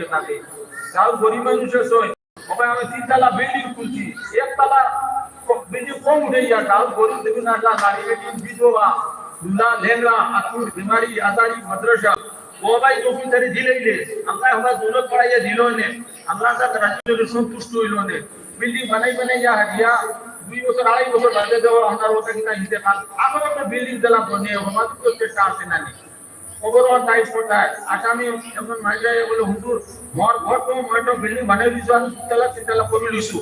হয়ে থাকে। গাঁও গরিব মানুষের সই তবে আমি তিনতলা বিল্ডিং খুলছি। একতলা বিল্ডিং কম উঠে গিয়া গাঁও গরিব দেখুন আল্লাহ নারী বেটিন বিধবা, দুলা লেংরা আতুর বিমারি আদারি মাদ্রাসা। ওবাই জমিদারি দিলেইলে আল্লাহ আমরা দৌলত পড়াইয়া দিল নে। আল্লাহ তার রাজ্যের সন্তুষ্ট হইল নে। বিল্ডিং বানাই বানাই যা হাজিয়া দুই বছর, আড়াই বছর বাদে দেওয়া আপনার ওটা কিনা হিতে কাল আবার একটা বিল্ডিং দিলাম বনে। আমাদের তো চেষ্টা আছে না নি। মর ঘর তো মরটা বিল্ডিং বানাই দিছো আমি তিনতলা তিনতলা করে লিছু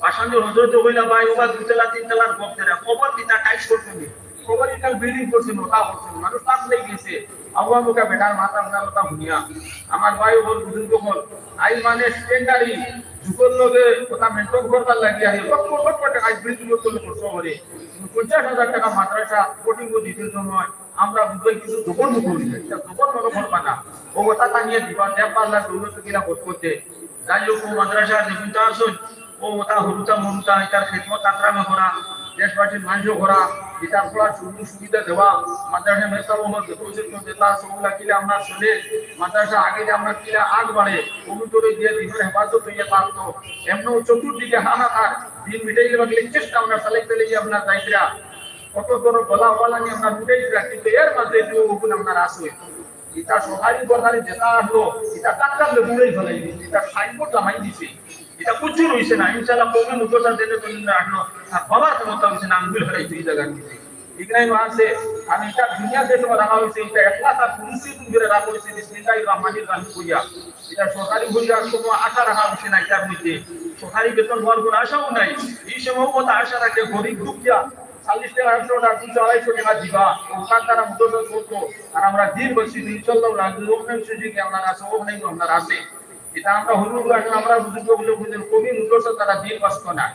আসামি হজরত হইলা ভাই ওবা দুতলা তিনতলার গপ দেরা খবর দিতা টাইস করতে খবর বিল্ডিং করছে নতা করছে মানুষ তাক লেগে গেছে। আবু মাথা আপনার কথা শুনিয়া। আমার ভাই বল বুজুর্গ বল আই মানে স্ট্যান্ডারি যুগল লগে কথা মেনটেন করবার লাগি আই লক্ষ লক্ষ টাকা বিল্ডিং করতে করছ করে পঞ্চাশ হাজার টাকা মাদ্রাসা কোটিং দিতে সময়। আমরা বুঝাই কিছু দোকান করি দোকান মনে করবা না ও কথা টানিয়ে দিবা দেব পাল্লা দৌলত কিনা বোধ করতে। যাই হোক মাদ্রাসা দেখুন আসুন। ও ওটা হরুতা মরুতা এটার খেদমত আক্রামে করা, দেশবাসীর মাংস করা এটার ফলার সুযোগ সুবিধা দেওয়া, মাদ্রাসা মোহাম্মদ দেখুছেন তো যেটা সবগুলা কিলে আমরা চলে মাদ্রাসা আগে যে আমরা কিলা আগ বাড়ে অনুতরে দিয়ে দিনের হেফাজত হইয়া থাকতো এমন চতুর্দিকে হাহাকার, দিন মিটাইলে বাগলে চেষ্টা আমরা সালেক পেলে আপনার দায়িত্রা কত বড় গলা নিয়ে আমরা মিটাইছিলাম কিন্তু এর মাঝে যে ওগুলো আপনার আসে এটা সরকারি দরকারি যেটা আসলো এটা টাকা লেবুড়েই ফেলাই দিচ্ছে এটা সাইনবোর্ড লামাই দিছে। এটা প্রচুর হইছে না, ইনশাআল্লাহ কমে মুখোশা দিলে আসলো আর বাবার ক্ষমতা হইছে না, আঙ্গুল ফেলাই দুই জায়গা নিতে এখানে আছে, আমি এটা দুনিয়া দেশ রাখা হয়েছে এটা একলা তার পুলিশি তুমি রাখা হয়েছে বিসমিল্লাহির রহমানির রহিম কইয়া। এটা সরকারি বইয়া কোনো আশা রাখা হয়েছে না এটার মধ্যে। সরকারি বেতন হওয়ার কোনো আশাও নাই। এই সময় কথা আশা রাখে গরিব দুঃখিয়া চাল্লিশ টাকা একশো টাকা দুশো আড়াইশো টাকা দিবা। ওখান তারা মুদ্রা করতো, আর আমরা দিন বলছি ইনশাল্লাহ লাগবে ওখানে সুযোগ আপনার আছে ওখানে আপনার আছে এটা আমরা হলুদ এখন আমরা বুঝতে বলে কবি মুদ্রা তারা দিন বাঁচত না।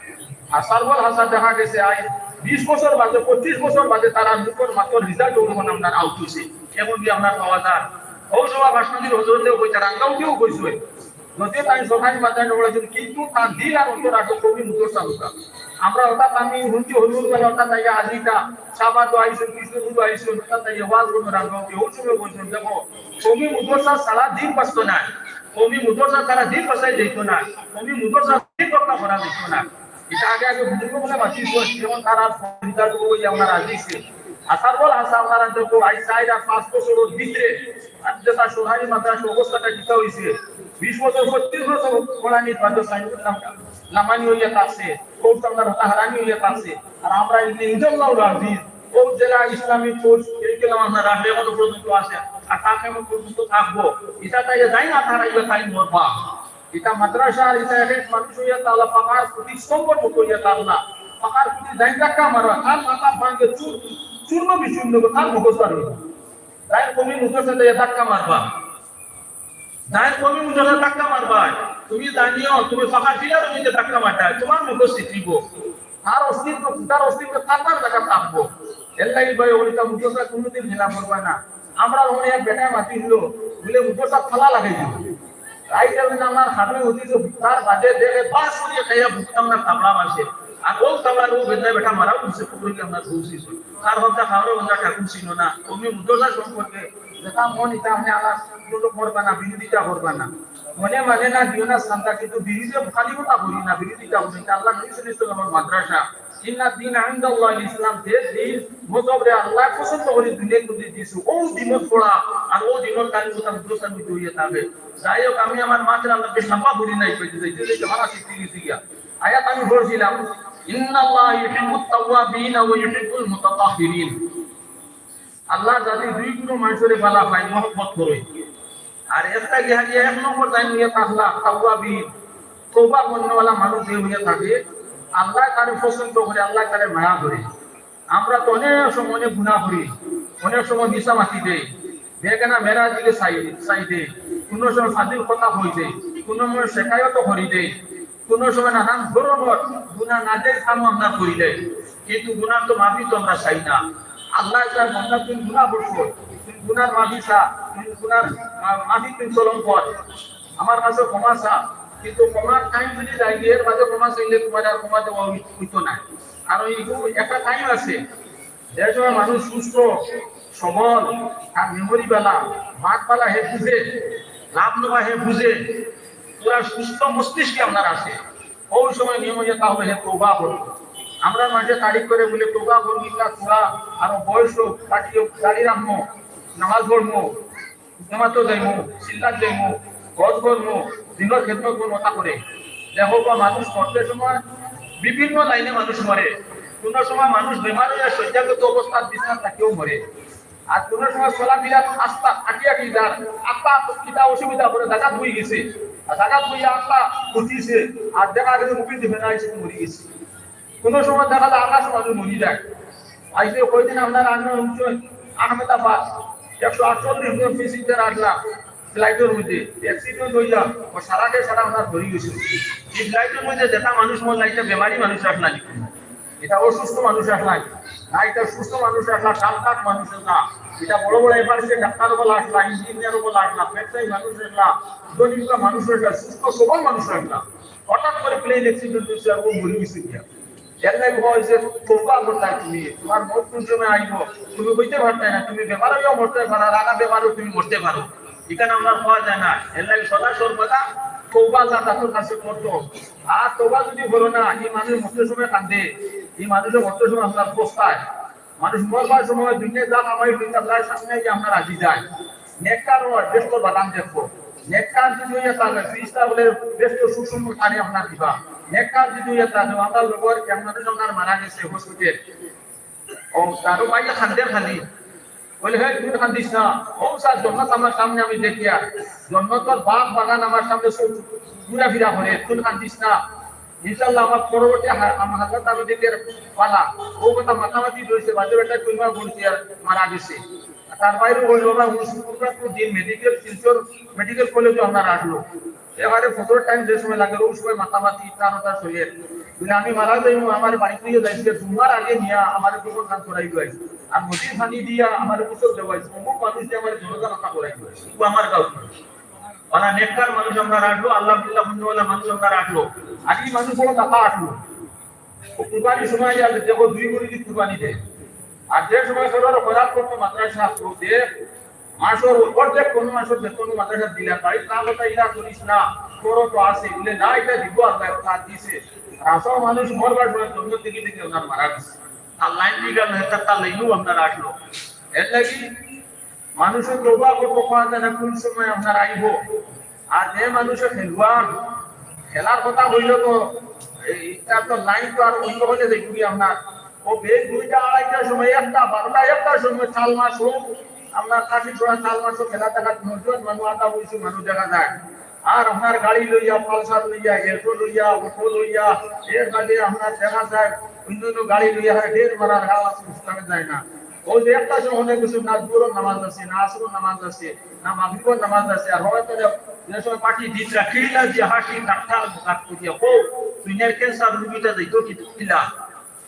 আর সার্বল হাসা দেখা গেছে, আজ বিশ বছর বাদে, পঁচিশ বছর বাদে তারা মুখর মাত্র রিজাল্ট অনুমান আপনার আউট হয়েছে। এমন কি আপনার পাওয়া যায়। পৌরসভা ভাষণের হজরতেও কইছে রাঙ্গাউকেও কইছে। নদী তাই মাধ্যমে বলেছেন কিন্তু তার দিল আর অন্তর আছে কবি মুদ্রা তালুকা আমরা হঠাৎ আমি হুঁচি হলুদ বেলা হঠাৎ তাই আজিটা সাবাদ আইসুন কৃষ্ণগুরু আইসুন হঠাৎ তাই ওয়াজগুলো রাঙ্গাউকে ও সময় বলছেন দেখো কবি মুদ্রা সারা দিন বাঁচত না। কমি মুদরসা তারা দিন বসাই যেত না। কমি মুদরসা দিন রক্ষা করা যেত না। এটা আগে আগে বুজুর্গ বলে বাঁচি যেমন তারা সহযোগিতা করব আমরা রাজিছে আসার বল আসা আপনারা দেখো আই সাইড আর পাঁচ বছরের ভিতরে যেটা সোহানি মাদ্রাসা অবস্থাটা দিতে হয়েছে বিশ বছর, পঁচিশ বছর কোরআনি বাদ্য সাইনবোর্ড নামানি হইয়া থাকছে কোর্ট আপনার হারানি হইয়া থাকছে আর আমরা ইনশাল্লাহ রাজি ও জেলা ইসলামিক কোর্স এরকম আমরা রাখলে মতো পর্যন্ত আসে। আর তাকে পর্যন্ত থাকব। এটা তাই যাই না তারা ইয়ে তাই মরবা। এটা মাদ্রাসা আর এটা এক মানুষ হইয়া তাহলে পাকার প্রতি স্তম্ভর মতো হইয়া তাহলা পাকার প্রতি যাই টাকা মারবা, তার মাথা ভাঙে চূর চূর্ণ বিচূর্ণ তার মুখস্থ রইল তাই কমি মুখস্থ ধাক্কা মারবা। তাই কমি মুখস্থ ধাক্কা মারবা। তুমি জানিও তুমি ফাঁকা ছিলা, তুমি যে ধাক্কা মারটা তোমার মুখস্থ শিখিব তার অস্তিত্ব তার অস্তিত্ব থাকার জায়গা থাকব। এর লাগি ভাই ওইটা মুখস্থ কোনোদিন হেলা করবা না। আমরা ওখানে এক বেটা মাতি হলো বলে মুখস্থ ফালা লাগাই দিল। কারণে আমার হাতে অতীত তার বাদে দেখে বাস করিয়ে খাইয়া বুকটা আমরা তাবলা মাসে আর ও তাবলা ও বেদনা বেটা মারা উঠছে পুকুরকে আমরা ধরছি। তার হত্যা খাওয়ার হত্যা ঠাকুর ছিল না। তুমি মুদ্রা সম্পর্কে যেটা মন ইটা আমি কোনো করবা না বিরোধিতা করবা না। মনে মানে না দিও না শান্তা কিন্তু বিরোধিতা খালি কথা করি না বিরোধিতা না। আল্লাহ নবী সাল্লাল্লাহু আমার মাদ্রাসা। ইন্না দিন আইন্দাল্লাহ ইসলাম, যে দিন মতবরে আল্লাহ পছন্দ করে দুনিয়া করে দিয়েছে, ও দিনত পড়া আর ও দিনত কালী কথা মুদ্রা আমি হইয়া থাকবে। যাই হোক, আমি আমার করি নাই গেছি গিয়া আয়াত আমি পড়ছিলাম, ইন্নাল্লাহ ইউহিব্বুত তাওয়াবিন ওয়া আল্লাহ যদি দুই গুণ মানুষের বালা পায়, মহব্বত করে। আর একটা গিয়া গিয়া এক নম্বর টাইম নিয়ে থাকলা তাওয়াবিন তওবা করনেওয়ালা মানুষ যে হইয়া থাকে, আল্লাহ তারে পছন্দ করে, আল্লাহ তারে মায়া করে। আমরা তো অনেক সময় অনেক গুণা করি, অনেক সময় মিশা মাতি দেয় বেগানা মেরা দিকে চাই চাই দে কোন সময় ফাজিল কথা হই দে কোন সময় শেখায়ত করি দে কোন সময় নানান ধরনের গুণা না দেয় কাম আমরা করি দেয় কিন্তু গুণার তো মাফি তো আমরা চাই না। আল্লাহ তার মন্দার তুমি গুণা বসো গুণার মাফি চা গুণার মাফি চলন কর। আমার কাছে ক্ষমা কিন্তু ক্ষমার টাইম যদি যাই এর মাঝে ক্ষমা চাইলে তোমার আর ক্ষমা দেওয়া না একটা টাইম আছে। যে সময় মানুষ সুস্থ, সবল আর মেমোরি বেলা হে বুঝে, লাভ নেওয়া হে বুঝে, পুরা সুস্থ মস্তিষ্কে আপনার আসে ওই সময় নিয়ম হয়ে তা হবে হে তোবা করব। আমরা মাঝে তারিখ করে বলে তোবা করবি তোরা আরও বয়স হোক গাড়ি রাখব। নামাজ পড়ব জামাতো যাইমু সিল্লাত যাইমু গজ করব দিনের ক্ষেত্র মতা করে। দেখো বা মানুষ মরতে সময়, বিভিন্ন লাইনে মানুষ মরে। কোন সময় মানুষ বেমার হয়ে শয্যাগত অবস্থার বিছানা থাকেও মরে। আর কোন সময় চলাফেরা আস্তা আটি আটি যার আত্মা কিটা অসুবিধা করে জায়গা ধুই গেছে। আর জায়গা ধুই আত্মা উঠিছে, আর দেখা গেছে মুখে দিবে না এসে মরে গেছে। কোন সময় দেখা যায় আকাশ মানুষ মরি যায়। আজকে কয়দিন আপনার আন্ন অঞ্চল, আহমেদাবাদ একশো আটচল্লিশ জন পেসেঞ্জার আসলাম ফ্লাইটের মধ্যে অ্যাক্সিডেন্ট হইয়া ও সারাকে সারা আপনার ধরে গেছে। এই ফ্লাইটের মধ্যে যেটা মানুষ মন এটা বেমারি মানুষ আসলা এটা অসুস্থ মানুষ আসলা না, এটা সুস্থ মানুষ আসলা কালকাট মানুষ এটা বড় বড় ডাক্তার বলা আসলা ইঞ্জিনিয়ার বলা আসলা ব্যবসায়ী মানুষ আসলা মানুষ আসলা সুস্থ সবল মানুষ আসলা হঠাৎ করে প্লেন অ্যাক্সিডেন্ট হয়েছে আর ও মরে গেছে হয় তুমি। তোমার মত কোন সময় তুমি তুমি রাগা তুমি পারো। আমরা পাওয়া যায় না। কাছে আর যদি হলো না মানুষ সময় কান্দে। সময় আপনার পোস্তায় মানুষ মরবার সময় দুনিয়া যা দুনিয়া সামনে আমরা রাজি যায় নেককার বাদাম দেখব। কানে আপনার দিবা নেককার থাকে আমরা সামনে আমি দেখিয়া বাগ বাগান আমার সামনে সব ঘুরা ফিরা করে তুই খান্দিস না ইনশাল্লাহ আমার পরবর্তী আমার হাজার আমি দেখে পালা ও কথা মাতামাতি রয়েছে বাজে বেটা কইমা বলছি আর মারা গেছে তার বাইরে ওই আমরা উনসত্তর দিন মেডিকেল শিলচর মেডিকেল কলেজে আমরা আসলো। এবারে ফটোর টাইম যে সময় লাগে, ওই সময় মাতামাতি তার ওটা শরীর বলে, আমি মারা যাই আমার বাড়ি থেকে যাইছে তোমার আগে নিয়া আমার গোবর খান করাই গাই আর নদীর পানি দিয়া আমার গোসল দেওয়াই অমুক মানুষ দিয়ে আমার জনতা মাথা করাই গাই আমার গাঁও ওরা নেককার মানুষ আমরা রাখল আল্লাহ বিল্লাহ বন্ধুওয়ালা মানুষ আমরা রাখল। আর এই মানুষ হলো টাকা আসলো কুরবানির সময় দেখো দুই কোটি দিয়ে কুরবানি দেয়। যে সময় সবার খরাব করতো মাদ্রাসা যে মাসের অর্ধেক কোন মাসের বেতন মাদ্রাসা দিলা তাই তা কথা ইরা করিস না তোর তো আছে, বলে না, এটা দিব আল্লাহ তা দিছে। আসল মানুষ মরবার সময় জন্য থেকে থেকে ওনার মারা গেছে। আর লাইন দিয়ে গেল হেতার তার লাইনও আপনার আসলো এর লাগি মানুষের তোবা করব পাওয়া যায় না, কোন সময় আপনার আইব? আর যে মানুষের খেলোয়াড়, খেলার কথা হইল তো এইটা তো লাইন তো আর অন্য হলে দেখবি আপনার ও বেশ দুইটা আড়াইটার সময়, একটা বারোটা, একটার সময় চাল হোক আপনার কাঠি ছোড়া চাল মাস খেলা দেখা নজন মানুষ আটা বলছি মানুষ দেখা যায়। আর আপনার গাড়ি লইয়া, পালসার লইয়া এলটো লইয়া, অটো লইয়া, এর বাদে আপনার দেখা যায়, অন্য অন্য গাড়ি লইয়া ঢের মারার হাওয়া ইসলামে যায় না। ওই যে একটা সময় অনেক কিছু না জোরও নামাজ আছে, না আসরও নামাজ আছে, না মাগরিবও নামাজ আছে, আর হয়তো যে সময় পার্টি দিতরা কিলা যে হাসি ডাক্তার ডাক্তার দিয়ে ও দুনিয়ার ক্যান্সার রোগীটা যাইতো কি দিলা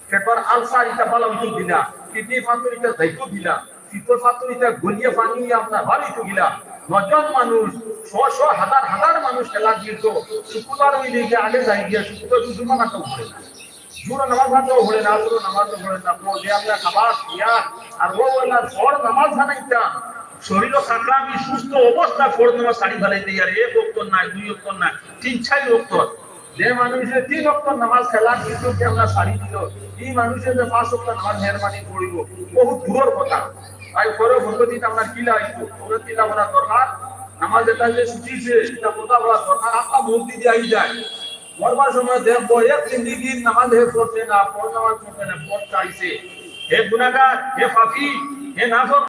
পেটর আলসার এটা ভালো হইতো দিলা কিডনি ফাতর এটা যাইতো দিলা, শীতল ফাতর এটা গলিয়ে পানি আপনার ভালো তো গিলা নজন মানুষ, শ শ হাজার হাজার মানুষ খেলা দিত শুক্রবার ওই দিকে আগে যাই গিয়া শুক্রবার দুটো মানাতে হবে না। নামাজ ভাঙতেও ভরে না নামাজ না। যে আমরা খাবার দিয়া, আর ও বললাম নামাজ ভানাইতা শরীর থাকলে আমি সুস্থ অবস্থা ফর নামাজ শাড়ি ফেলাইতে আর এক অক্তর নাই, দুই অক্তর নাই, তিন, চার অক্তর যে মানুষের তিন অক্তর নামাজ খেলা কিন্তু আমরা শাড়ি দিল এই মানুষের যে পাঁচ অক্তর আমার মেহরবানি করিব বহু দূর কথা। তাই পরে ভগবতীতে আমরা কি লাগবো ভগবতী বলা দরকার আমার যেটা যে ছুটিছে এটা কথা বলা দরকার মুক্তি দিয়ে যায়। মরবার সময় দেখব এক নামাজ হে করছে না, পর নামাজ করছে না চাইছে। হে গুণাগার, হে হে